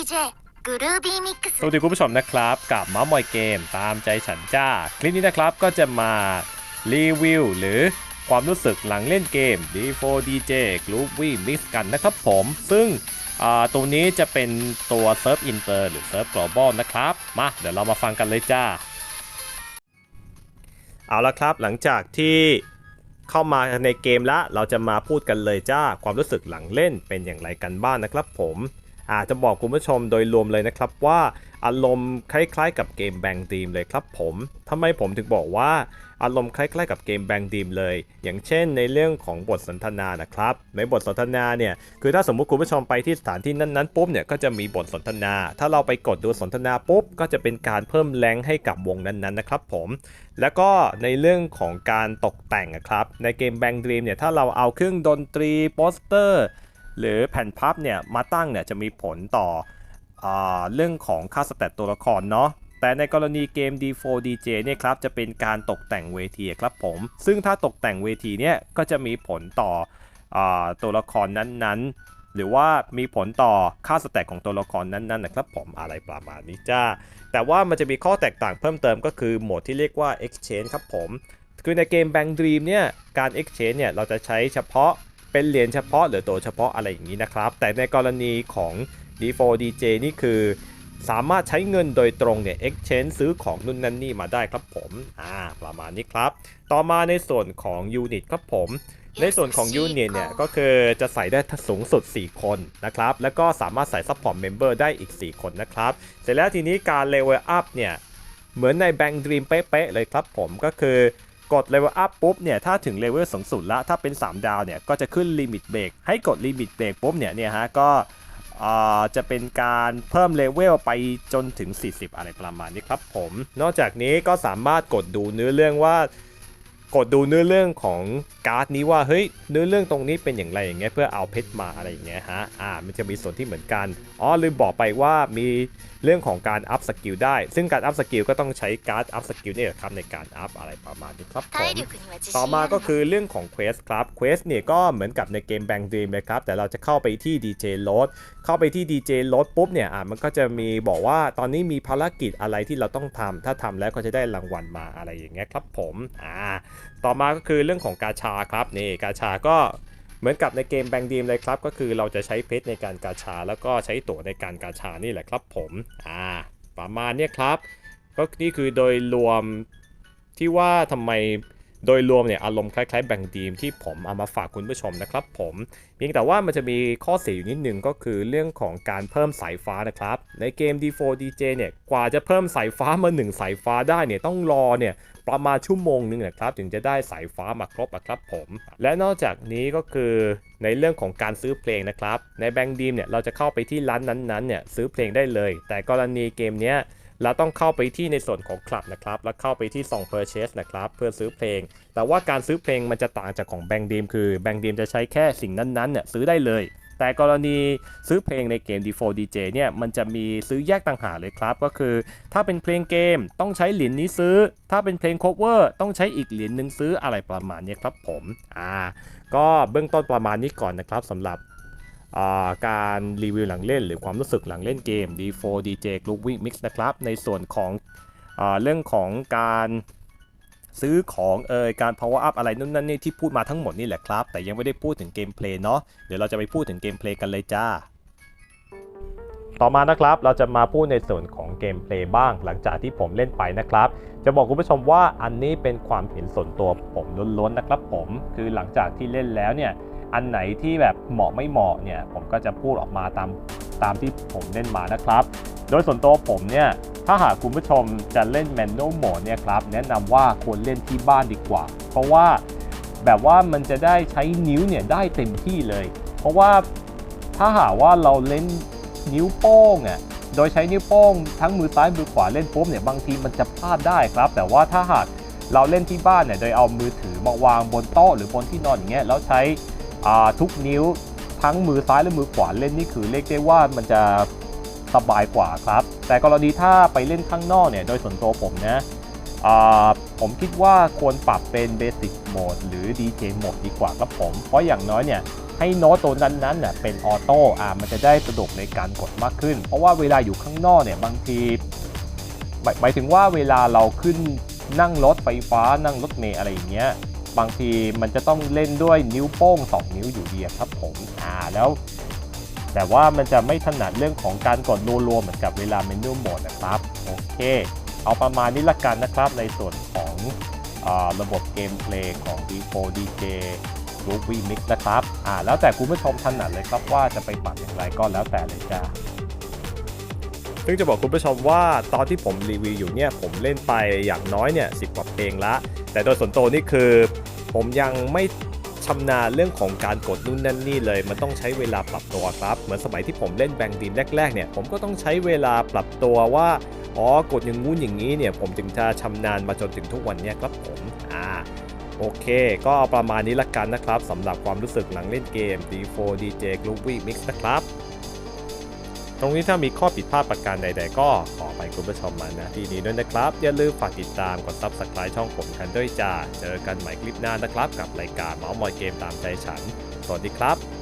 DJ グルービーミックス สวัสดีคุณผู้ชมนะครับกับม้ามอยเกมตามใจฉันจ้า คลิปนี้นะครับก็จะมารีวิว หรือความรู้สึกหลังเล่นเกม D4DJ Groovy Mix กันนะครับผม ซึ่งอ่าตัวนี้จะเป็นตัวเซิร์ฟอินเตอร์หรือเซิร์ฟ global นะครับ มาเดี๋ยวเรามาฟังกันเลยจ้า เอาละครับหลังจากที่เข้ามาในเกมละเราจะมาพูดกันเลยจ้า ความรู้สึกหลังเล่นเป็นอย่างไรกันบ้างนะครับผม อาจจะบอกคุณผู้ชมโดยรวมเลยนะครับว่าอารมณ์คล้ายๆกับเกมแบงดีมเลยครับผมทำไมผมถึงบอกว่าอารมณ์คล้ายๆกับเกมแบงดีมเลย อย่างเช่นในเรื่องของบทสนทนานะครับ ในบทสนทนาเนี่ยคือถ้าสมมุติคุณผู้ชมไปที่สถานที่นั้นๆปุ๊บเนี่ยก็จะมีบทสนทนา ถ้าเราไปกดดูสนทนาปุ๊บก็จะเป็นการเพิ่มแรงให้กับวงนั้นๆนะครับผม แล้วก็ในเรื่องของการตกแต่งอะครับ ในเกม Bang Dream เนี่ยถ้าเราเอาเครื่องดนตรีโปสเตอร์ หรือแผ่นพับเนี่ยมาตั้งเนี่ยจะมีผลต่ออเรื่องของค่าสแตทตัวละครเนาะแต่ในกรณีเกม D4DJ เนี่ยครับจะเป็นการตกแต่งเวทีครับผม ซึ่งถ้าตกแต่งเวทีเนี่ยก็จะมีผลต่ออตัวละครนั้นๆ หรือว่ามีผลต่อค่าสแตทของตัวละครนั้นๆนะครับผมอะไรประมาณนี้จ้า แต่ว่ามันจะมีข้อแตกต่างเพิ่มเติมก็คือโหมดที่เรียกว่า Exchange ครับผม คือในเกม Bang Dream เนี่ยการ Exchange เนี่ยเราจะใช้เฉพาะ เป็นเหรียญเฉพาะหรือตัวเฉพาะอะไรอย่างนี้นะครับ แต่ในกรณีของ D4DJ นี่คือ สามารถใช้เงินโดยตรงเนี่ย Exchange ซื้อของนู่นนั่นนี่มาได้ครับผมอ่าประมาณนี้ครับ ต่อมาในส่วนของ Unit ครับผมในส่วนของ Unit เนี่ยก็คือจะใส่ได้สูงสุด 4 คนนะครับ แล้วก็สามารถใส่ Support Member ได้อีก 4 คนนะครับ เสร็จแล้วทีนี้การ Level Up เนี่ย เหมือนใน Bang Dream เป๊ะๆเลยครับผมก็คือ กดเลเวลอัพปุ๊บเนี่ยถ้าถึงเลเวลสูงสุดละถ้าเป็น 3 ดาวเนี่ยก็จะขึ้นลิมิตเบรกให้กดลิมิตเบรกปุ๊บเนี่ยเนี่ยฮะก็อ่าจะเป็นการเพิ่มเลเวลไปจนถึง 40 อะไรประมาณนี้ครับผม นอกจากนี้ก็สามารถกดดูเนื้อเรื่องว่า กดดูเนื้อเรื่องของการ์ดนี้ว่าเฮ้ยเนื้อเรื่องตรงนี้เป็นอย่างไรอย่างเงี้ยเพื่อเอาเพชรมาอะไรอย่างเงี้ยฮะอ่ามันจะมีส่วนที่เหมือนกันอ๋อลืมบอกไปว่ามีเรื่องของการอัพสกิลได้ ซึ่งการอัพสกิลก็ต้องใช้การ์ดอัพสกิลนี่แหละครับในการอัพอะไรประมาณนี้ครับผมต่อมาก็คือเรื่องของเควสครับเควสเนี่ยก็เหมือนกับในเกมแบงค์ดีมเลยครับแต่เราจะเข้าไปที่ DJ l o ร d เข้าไปที่ DJ l o ร d ปุ๊บเนี่ยอ่ามันก็จะมีบอกว่าตอนนี้มีภารกิจอะไรที่เราต้องทำ ถ้าทำแล้วก็จะได้รางวัลมาอะไรอย่างเงี้ยครับผมอ่าต่อมาก็คือเรื่องของกาชาครับนี่กาชาก็เหมือนกับในเกม Bang Dream เลยครับ ก็คือเราจะใช้เพชรในการกาชา แล้วก็ใช้ตั๋วในการกาชานี่แหละครับผมอ่าประมาณนี้ครับ ก็นี่คือโดยรวมที่ว่าทำไมโดยรวมเนี่ยอารมณ์คล้ายๆแบ่งดีมที่ผมเอามาฝากคุณผู้ชมนะครับผมเพียงแต่ว่ามันจะมีข้อเสียอยู่นิดนึงก็คือเรื่องของการเพิ่มสายฟ้านะครับ ในเกม D4DJ เนี่ยกว่าจะเพิ่มสายฟ้ามา 1 สายฟ้าได้เนี่ยต้องรอเนี่ย ประมาณชั่วโมงหนึงนะครับถึงจะได้สายฟ้ามาครบอะครับผม และนอกจากนี้ก็คือในเรื่องของการซื้อเพลงนะครับ ในแบงดีมเนี่ยเราจะเข้าไปที่ร้านนั้นๆเนี่ยซื้อเพลงได้เลย แต่กรณีเกมเนี้ยเราต้องเข้าไปที่ในส่วนของคลับนะครับ แล้วเข้าไปที่ซอง Purchase นะครับ เพื่อซื้อเพลง แต่ว่าการซื้อเพลงมันจะต่างจากของแบงดีมคือแบงดีมจะใช้แค่สิ่งนั้นๆเนี่ยซื้อได้เลย แต่กรณีซื้อเพลงในเกม D4DJ เนี่ยมันจะมีซื้อแยกต่างหากเลยครับ ก็คือ ถ้าเป็นเพลงเกมต้องใช้เหรียญนี้ซื้อ ถ้าเป็นเพลง cover ต้องใช้อีกเหรียญหนึ่งซื้ออะไรประมาณนี้ครับผมอ่าก็เบื้องต้นประมาณนี้ก่อนนะครับสำหรับาการรีวิวหลังเล่น หรือความรู้สึกหลังเล่นเกม D4DJ Groovy Mix นะครับในส่วนของอเรื่องของการ ซื้อของเอ่ยการ power up อะไรนู่นนั่นนี่ที่พูดมาทั้งหมดนี่แหละครับ แต่ยังไม่ได้พูดถึงเกมเพลย์เนาะเดี๋ยวเราจะไปพูดถึงเกมเพลย์กันเลยจ้า ต่อมานะครับเราจะมาพูดในส่วนของเกมเพลย์บ้างหลังจากที่ผมเล่นไปนะครับ จะบอกคุณผู้ชมว่าอันนี้เป็นความเห็นส่วนตัวผมล้วนๆนะครับ ผมคือหลังจากที่เล่นแล้วเนี่ยอันไหนที่แบบเหมาะไม่เหมาะเนี่ยผมก็จะพูดออกมาตาม ตามที่ผมเล่นมานะครับ โดยส่วนตัวผมเนี่ยถ้าหากคุณผู้ชมจะเล่น Manual Mode เนี่ยครับแนะนำว่าควรเล่นที่บ้านดีกว่า เพราะว่าแบบว่ามันจะได้ใช้นิ้วเนี่ยได้เต็มที่เลย เพราะว่าถ้าหากว่าเราเล่นนิ้วโป้งอะโดยใช้นิ้วโป้งทั้งมือซ้ายมือขวาเล่นปุ๊บเนี่ยบางทีมันจะพลาดได้ครับ แต่ว่าถ้าหากเราเล่นที่บ้านเนี่ยโดยเอามือถือมาวางบนโต๊ะหรือบนที่นอนอย่างเงี้ยแล้วใช้ทุกนิ้ว ทั้งมือซ้ายและมือขวาเล่นนี่คือเรียกได้ว่ามันจะสบายกว่าครับ แต่กรณีถ้าไปเล่นข้างนอกเนี่ย โดยส่วนตัวผมนะผมคิดว่าควรปรับเป็น Basic Mode หรือ DJ Mode ดีกว่าครับผม เพราะอย่างน้อยเนี่ย ให้โน้ตตัวนั้นๆน่ะเป็นออโต้อ่ามันจะได้สะดวกในการกดมากขึ้น เพราะว่าเวลาอยู่ข้างนอกเนี่ยบางทีหมายหมายถึงว่าเวลาเราขึ้นนั่งรถไฟฟ้านั่งรถเมล์อะไรอย่างเงี้ย บางทีมันจะต้องเล่นด้วยนิ้วโป้ง 2 นิ้วอยู่ดีครับผมอ่าแล้ว แต่ว่ามันจะไม่ถนัดเรื่องของการกดรัวๆเหมือนกับเวลาเมนูโหมดนะครับ โอเค เอาประมาณนี้ละกันนะครับ ในส่วนของอระบบเกมเพลย์ของ D4 DJ Groovy Mix นะครับ อ่า แล้วแต่คุณผู้ชมถนัดเลยครับว่าจะไปปรับอย่างไรก็แล้วแต่เลยจ้า ซึ่งจะบอกคุณผู้ชมว่าตอนที่ผมรีวิวอยู่เนี่ยผมเล่นไปอย่างน้อยเนี่ยสิกว่าเพลงละ แต่โดยส่วนตัวนี่คือ ผมยังไม่ชำนาญเรื่องของการกดนู่นนั่นนี่เลย มันต้องใช้เวลาปรับตัวครับ เหมือนสมัยที่ผมเล่นแบงดีมแรกๆเนี่ยผมก็ต้องใช้เวลาปรับตัวว่าอ๋อกดอย่างงู้นอย่างนี้เนี่ยผมจึงจะชำนาญมาจนถึงทุกวันเนี้ครับผมอ่าโอเค ก็เอาประมาณนี้ละกันนะครับสำหรับความรู้สึกหลังเล่นเกม D4 DJ Groovy Mix นะครับ ตรงนี้ถ้ามีข้อผิดพลาดประการใดๆ ก็ขอไปคุณผู้ชมมาณที่นี้ด้วยนะครับ อย่าลืมฝากติดตามกด Subscribe ช่องผมกันด้วยจ้า เจอกันใหม่คลิปหน้านะครับ กับรายการเมาส์มอยเกมตามใจฉัน สวัสดีครับ